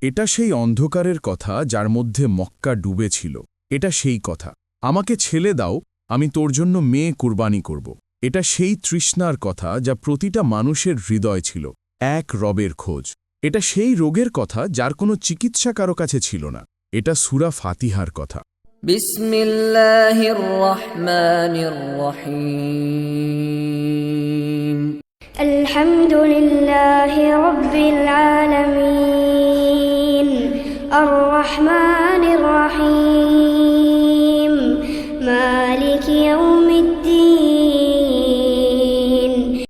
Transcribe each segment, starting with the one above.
এটা সেই অন্ধকারের কথা যার মধ্যে মক্কা ডুবেছিল। এটা সেই কথা। আমাকে ছেলে দাও আমি তোর জন্য মেয়ে কুরবানি করব। এটা সেই তৃষ্ণার কথা যা প্রতিটা মানুষের হৃদয় ছিল। এক রবের খোঁজ। এটা সেই রোগের কথা যার কোনো চিকিৎসা কারও কাছে ছিল না। এটা সুরা ফাতিহার কথা। আলহামদুলিল্লাহ রহমানির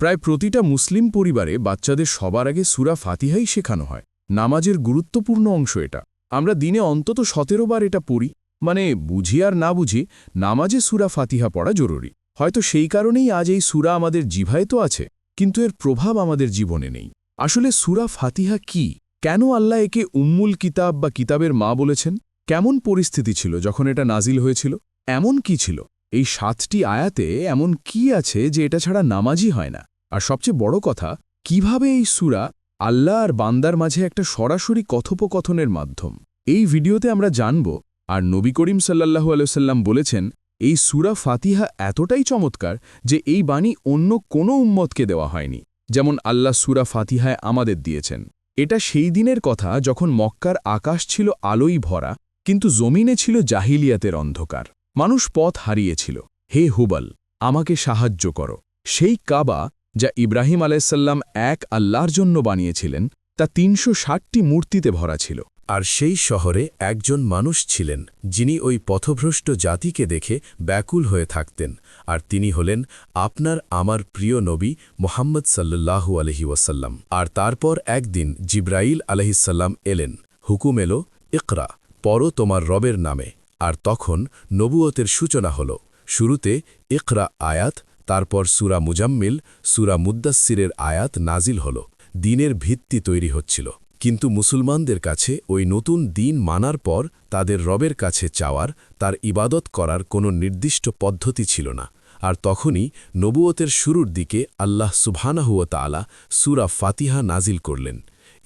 প্রায় প্রতিটা মুসলিম পরিবারে বাচ্চাদের সবার আগে সুরা ফাতিহাই শেখানো হয়। নামাজের গুরুত্বপূর্ণ অংশ এটা। আমরা দিনে অন্তত সতেরো বার এটা পড়ি মানে বুঝি আর না বুঝি নামাজে সুরা ফাতিহা পড়া জরুরি। হয়তো সেই কারণেই আজ এই সুরা আমাদের জিভায় তো আছে, কিন্তু এর প্রভাব আমাদের জীবনে নেই। আসলে সুরা ফাতিহা কি? কেন আল্লাহ একে উম্মুল কিতাব বা কিতাবের মা বলেছেন? কেমন পরিস্থিতি ছিল যখন এটা নাজিল হয়েছিল? এমন কি ছিল? এই সাতটি আয়াতে এমন কি আছে যে এটা ছাড়া নামাজই হয় না? আর সবচেয়ে বড় কথা, কীভাবে এই সুরা আল্লাহ আর বান্দার মাঝে একটা সরাসরি কথোপকথনের মাধ্যম? এই ভিডিওতে আমরা জানব, আর নবী করিম সাল্লাহু আলসাল্লাম বলেছেন, এই সুরা ফাতিহা এতটাই চমৎকার যে এই বাণী অন্য কোনো উম্মতকে দেওয়া হয়নি। যেমন আল্লাহ সুরা ফাতিহায় আমাদের দিয়েছেন। এটা সেই দিনের কথা যখন মক্কার আকাশ ছিল আলোই ভরা, কিন্তু জমিনে ছিল জাহিলিয়াতের অন্ধকার। মানুষ পথ হারিয়েছিল। হে হুবল, আমাকে সাহায্য করো। সেই কাবা যা ইব্রাহিম আলাইসাল্লাম এক আল্লাহর জন্য বানিয়েছিলেন, তা তিনশো ষাটটি মূর্তিতে ভরা ছিল। আর সেই শহরে একজন মানুষ ছিলেন, যিনি ওই পথভ্রষ্ট জাতিকে দেখে ব্যাকুল হয়ে থাকতেন, আর তিনি হলেন আপনার আমার প্রিয় নবী মোহাম্মদ সাল্লাল্লাহু আলহি ওয়াসাল্লাম। আর তারপর একদিন জিব্রাইল আলহিসাল্লাম এলেন, হুকুম এলো, ইকরা পরও তোমার রবের নামে। আর তখন নবুয়তের সূচনা হল। শুরুতে ইকরা আয়াত, তারপর সুরা মুজাম্মিল, সুরা মুদ্দাসিরের আয়াত নাজিল হল। দিনের ভিত্তি তৈরি হচ্ছিল। কিন্তু মুসলমানদের কাছে ওই নতুন দিন মানার পর তাদের রবের কাছে চাওয়ার, তার ইবাদত করার কোনো নির্দিষ্ট পদ্ধতি ছিল না। আর তখনই নবুয়তের শুরুর দিকে আল্লাহ সুবহানাহুয়া তালা সুরা ফাতিহা নাজিল করলেন।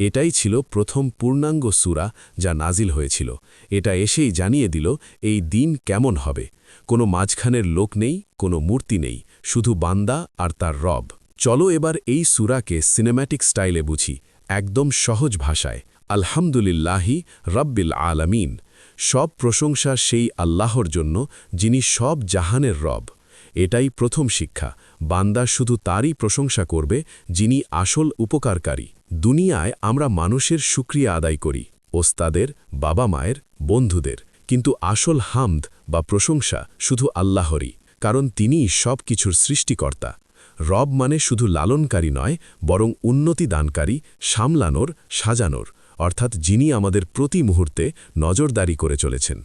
এটাই ছিল প্রথম পূর্ণাঙ্গ সুরা যা নাজিল হয়েছিল। এটা এসেই জানিয়ে দিল, এই দিন কেমন হবে। কোনো মাঝখানের লোক নেই, কোনো মূর্তি নেই, শুধু বান্দা আর তার রব। চলো এবার এই সুরাকে সিনেম্যাটিক স্টাইলে বুঝি, একদম সহজ ভাষায়। আলহামদুলিল্লাহি রব্বিল আলামিন। সব প্রশংসা সেই আল্লাহর জন্য, যিনি সব জাহানের রব। এটাই প্রথম শিক্ষা। বান্দা শুধু তারই প্রশংসা করবে, যিনি আসল উপকারকারী। দুনিয়ায় আমরা মানুষের সুক্রিয়া আদায় করি, ওস্তাদের, বাবা মায়ের, বন্ধুদের। কিন্তু আসল হামদ বা প্রশংসা শুধু আল্লাহরই, কারণ তিনিই সব কিছুর সৃষ্টিকর্তা। রব মানে শুধু লালনকারী নয়, বরং উন্নতি দানকারী, সামলানোর, সাজানোর। অর্থাৎ যিনি আমাদের প্রতি মুহূর্তে নজরদারি করে চলেছেন।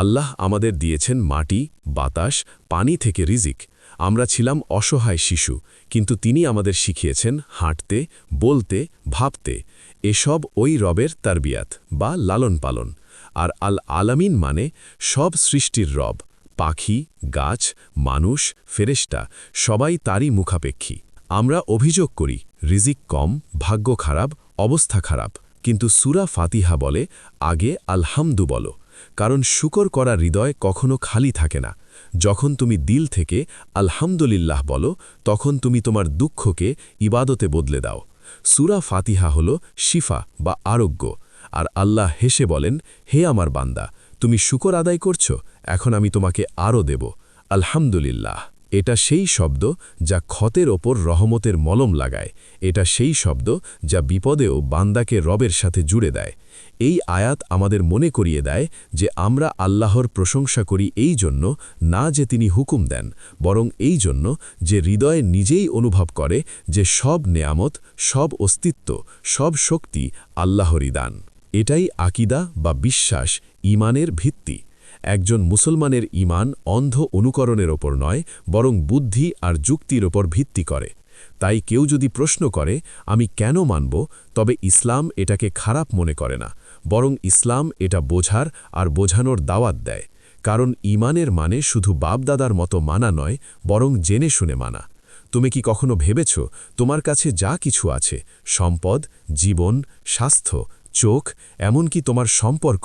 আল্লাহ আমাদের দিয়েছেন মাটি, বাতাস, পানি থেকে রিজিক। আমরা ছিলাম অসহায় শিশু, কিন্তু তিনি আমাদের শিখিয়েছেন হাঁটতে, বলতে, ভাবতে। এসব ওই রবের তারবিয়াত বা লালন পালন আর আল আলামিন মানে সব সৃষ্টির রব, পাখি, গাছ, মানুষ ফেরেস্টা সবাই তারই মুখাপেক্ষী। আমরা অভিযোগ করি, রিজিক কম, ভাগ্য খারাপ, অবস্থা খারাপ। কিন্তু সুরা ফাতিহা বলে, আগে আলহামদু বলো। কারণ শুকর করা হৃদয় কখনো খালি থাকে না। যখন তুমি দিল থেকে আলহামদুলিল্লাহ বলো, তখন তুমি তোমার দুঃখকে ইবাদতে বদলে দাও। সুরা ফাতিহা হল শিফা বা আরোগ্য। আর আল্লাহ হেসে বলেন, হে আমার বান্দা, তুমি শুকর আদায় করছ, এখন আমি তোমাকে আরও দেব। আলহামদুলিল্লাহ। এটা সেই শব্দ যা ক্ষতের ওপর রহমতের মলম লাগায়। এটা সেই শব্দ যা বিপদেও বান্দাকে রবের সাথে জুড়ে দেয়। এই আয়াত আমাদের মনে করিয়ে দেয় যে আমরা আল্লাহর প্রশংসা করি এই জন্য, না যে তিনি হুকুম দেন, বরং এই জন্য যে হৃদয়ে নিজেই অনুভব করে যে সব নেয়ামত, সব অস্তিত্ব, সব শক্তি আল্লাহরই দান। এটাই আকিদা বা বিশ্বাস, ইমানের ভিত্তি। একজন মুসলমানের ইমান অন্ধ অনুকরণের ওপর নয়, বরং বুদ্ধি আর যুক্তির ওপর ভিত্তি করে। তাই কেউ যদি প্রশ্ন করে, আমি কেন মানব? তবে ইসলাম এটাকে খারাপ মনে করে না, বরং ইসলাম এটা বোঝার আর বোঝানোর দাওয়াত দেয়। কারণ ইমানের মানে শুধু বাপদাদার মতো মানা নয়, বরং জেনে শুনে মানা। তুমি কি কখনো ভেবেছ, তোমার কাছে যা কিছু আছে, সম্পদ, জীবন, স্বাস্থ্য চোখ, এমনকি তোমার সম্পর্ক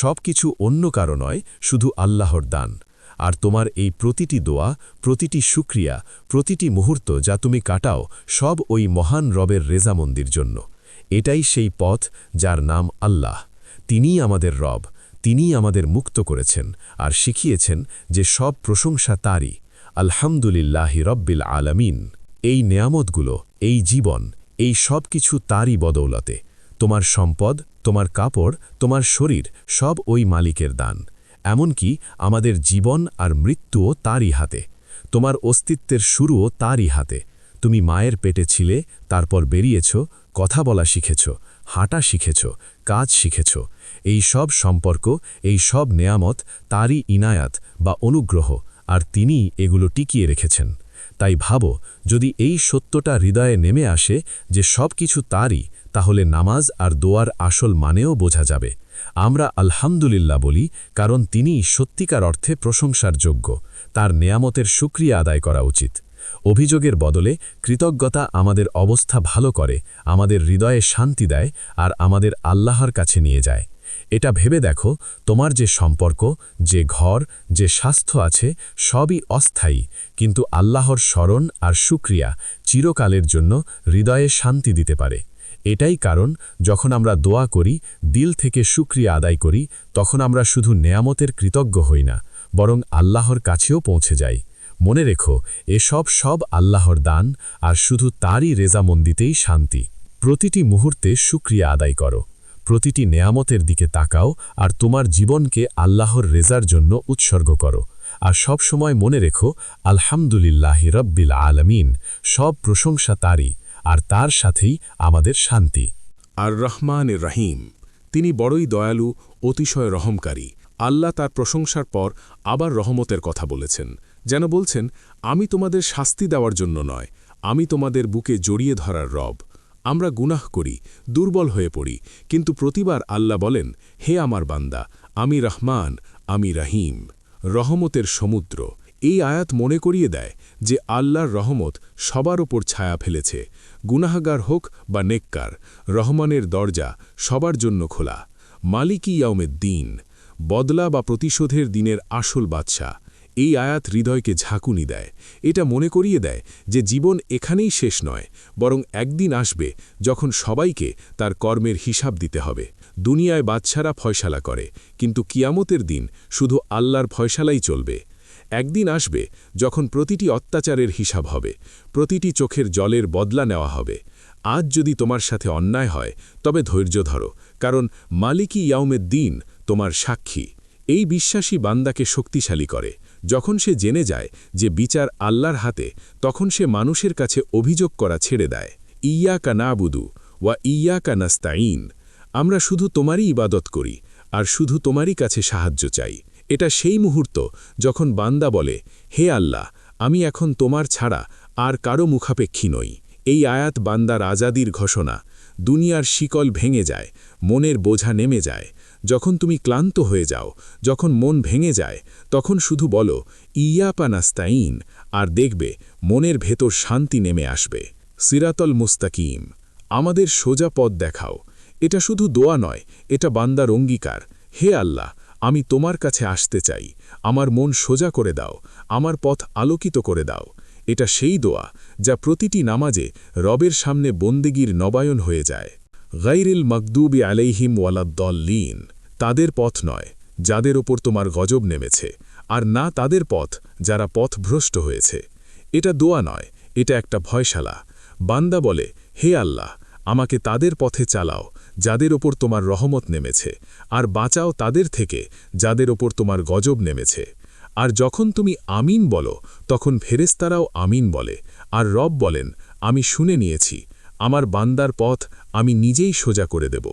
সব কিছু অন্য কারও নয়, শুধু আল্লাহর দান। আর তোমার এই প্রতিটি দোয়া, প্রতিটি সুক্রিয়া প্রতিটি মুহূর্ত যা তুমি কাটাও, সব ওই মহান রবের রেজা মন্দির জন্য। এটাই সেই পথ যার নাম আল্লাহ। তিনিই আমাদের রব, তিনিই আমাদের মুক্ত করেছেন আর শিখিয়েছেন যে সব প্রশংসা তারই। আলহামদুলিল্লাহি রব্বিল আলামিন। এই নেয়ামতগুলো, এই জীবন, এই সব কিছু তারই বদৌলতে। তোমার সম্পদ, তোমার কাপড়, তোমার শরীর, সব ওই মালিকের দান। এমনকি আমাদের জীবন আর মৃত্যুও তারই হাতে। তোমার অস্তিত্বের শুরুও তারই হাতে। তুমি মায়ের পেটে ছিলে, তারপর বেরিয়েছ, কথা বলা শিখেছ, হাঁটা শিখেছ, কাজ শিখেছ। এই সব সম্পর্ক, এই সব নেয়ামত, তারই ইনায়াত বা অনুগ্রহ, আর তিনি এগুলো টিকিয়ে রেখেছেন। তাই ভাবো, যদি এই সত্যটা হৃদয়ে নেমে আসে যে সব কিছু তারই, তাহলে নামাজ আর দোয়ার আসল মানেও বোঝা যাবে। আমরা আলহামদুলিল্লাহ বলি, কারণ তিনি সত্যিকার অর্থে প্রশংসার যোগ্য। তার নেয়ামতের সুক্রিয়া আদায় করা উচিত। অভিযোগের বদলে, কৃতজ্ঞতা আমাদের অবস্থা ভালো করে, আমাদের হৃদয়ে শান্তি দেয় আর আমাদের আল্লাহর কাছে নিয়ে যায়। এটা ভেবে দেখো, তোমার যে সম্পর্ক, যে ঘর, যে স্বাস্থ্য আছে, সবই অস্থায়ী। কিন্তু আল্লাহর স্মরণ আর সুক্রিয়া চিরকালের জন্য হৃদয়ে শান্তি দিতে পারে। এটাই কারণ যখন আমরা দোয়া করি, দিল থেকে সুক্রিয়া আদায় করি, তখন আমরা শুধু নেয়ামতের কৃতজ্ঞ হই না, বরং আল্লাহর কাছেও পৌঁছে যাই। মনে রেখো, এসব সব আল্লাহর দান আর শুধু তারই রেজামন্দিতেই শান্তি। প্রতিটি মুহূর্তে সুক্রিয়া আদায় করো। প্রতিটি নেয়ামতের দিকে তাকাও আর তোমার জীবনকে আল্লাহর রেজার জন্য উৎসর্গ করো। আর সব সময় মনে রেখো, আলহামদুলিল্লাহি রব্বিল আলমিন, সব প্রশংসা তারই, আর তার সাথেই আমাদের শান্তি। আর রহমান রাহিম, তিনি বড়ই দয়ালু, অতিশয় রহমকারী। আল্লাহ তার প্রশংসার পর আবার রহমতের কথা বলেছেন, যেন বলছেন, আমি তোমাদের শাস্তি দেওয়ার জন্য নয়, আমি তোমাদের বুকে জড়িয়ে ধরার রব। আমরা গুনাহ করি, দুর্বল হয়ে পড়ি, কিন্তু প্রতিবার আল্লাহ বলেন, হে আমার বান্দা, আমি রহমান, আমি রাহিম, রহমতের সমুদ্র। এই আয়াত মনে করিয়ে দেয় যে আল্লাহর রহমত সবার ওপর ছায়া ফেলেছে, গুনাহাগার হোক বা নেককার, রহমানের দরজা সবার জন্য খোলা। মালিকি ইয়াউমের দিন বদলা বা প্রতিশোধের দিনের আসল বাদশাহ। এই আয়াত হৃদয়কে ঝাঁকুনি দেয়। এটা মনে করিয়ে দেয় যে জীবন এখানেই শেষ নয়, বরং একদিন আসবে যখন সবাইকে তার কর্মের হিসাব দিতে হবে। দুনিয়ায় বাদশারা ফয়সালা করে, কিন্তু কিয়ামতের দিন শুধু আল্লাহর ফয়সালাই চলবে। একদিন আসবে যখন প্রতিটি অত্যাচারের হিসাব হবে, প্রতিটি চোখের জলের বদলা নেওয়া হবে। আজ যদি তোমার সাথে অন্যায় হয়, তবে ধৈর্য ধরো, কারণ মালিকি ইয়াউমের দিন তোমার সাক্ষী। এই বিশ্বাসী বান্দাকে শক্তিশালী করে। যখন সে জেনে যায় যে বিচার আল্লাহর হাতে, তখন সে মানুষের কাছে অভিযোগ করা ছেড়ে দেয়। ইয়া না বুদু ওয়া ইয়া কা নাস্তাইন আমরা শুধু তোমারই ইবাদত করি আর শুধু তোমারই কাছে সাহায্য চাই। এটা সেই মুহূর্ত যখন বান্দা বলে, হে আল্লাহ, আমি এখন তোমার ছাড়া আর কারও মুখাপেক্ষী নই। এই আয়াত বান্দার আজাদির ঘোষণা। দুনিয়ার শিকল ভেঙে যায়, মনের বোঝা নেমে যায়। যখন তুমি ক্লান্ত হয়ে যাও, যখন মন ভেঙে যায়, তখন শুধু বলো ইয়াপানাস্তাইন আর দেখবে, মনের ভেতর শান্তি নেমে আসবে। সিরাতল মুস্তাকিম, আমাদের সোজা পথ দেখাও। এটা শুধু দোয়া নয়, এটা বান্দার অঙ্গীকার। হে আল্লাহ, আমি তোমার কাছে আসতে চাই। আমার মন সোজা করে দাও, আমার পথ আলোকিত করে দাও। এটা সেই দোয়া যা প্রতিটি নামাজে রবের সামনে বন্দেগীর নবায়ন হয়ে যায়। গাইরিল মকদুবি আলাইহিম ওয়ালাদ্দল্লিন তাদের পথ নয়, যাদের ওপর তোমার গজব নেমেছে, আর না তাদের পথ যারা পথভ্রষ্ট হয়েছে। এটা দোয়া নয়, এটা একটা ভয়শালা। বান্দা বলে, হে আল্লাহ, আমাকে তাদের পথে চালাও, যাদের ওপর তোমার রহমত নেমেছে, আর বাঁচাও তাদের থেকে, যাদের ওপর তোমার গজব নেমেছে। আর যখন তুমি আমিন বলো, তখন ফেরেস্তারাও আমিন বলে, আর রব বলেন, আমি শুনে নিয়েছি, আমার বান্দার পথ আমি নিজেই সোজা করে দেব।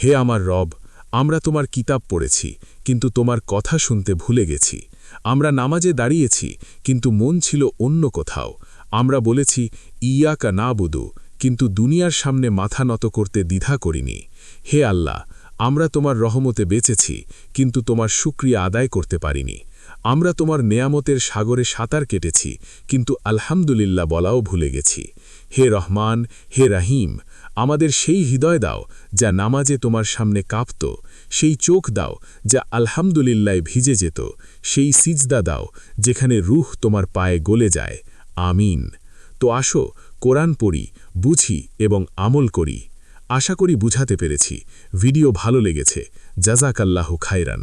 হে আমার রব, আমরা তোমার কিতাব পড়েছি, কিন্তু তোমার কথা শুনতে ভুলে গেছি। আমরা নামাজে দাঁড়িয়েছি, কিন্তু মন ছিল অন্য কোথাও। আমরা বলেছি, ইয়াকা না বুধু কিন্তু দুনিয়ার সামনে মাথা নত করতে দ্বিধা করিনি। হে আল্লাহ, আমরা তোমার রহমতে বেঁচেছি, কিন্তু তোমার সুক্রিয়া আদায় করতে পারিনি। আমরা তোমার নেয়ামতের সাগরে সাঁতার কেটেছি, কিন্তু আলহামদুলিল্লাহ বলাও ভুলে গেছি। হে রহমান, হে রাহিম, আমাদের সেই হৃদয় দাও, যা নামাজে তোমার সামনে কাঁপত, সেই চোখ দাও, যা আলহামদুলিল্লায় ভিজে যেত, সেই সিজদা দাও, যেখানে রুহ তোমার পায়ে গলে যায়। আমিন। তো আসো, কোরআন পড়ি, বুঝি এবং আমল করি। আশা করি বুঝাতে পেরেছি। ভিডিও ভালো লেগেছে। জাজাকাল্লাহু খায়রান।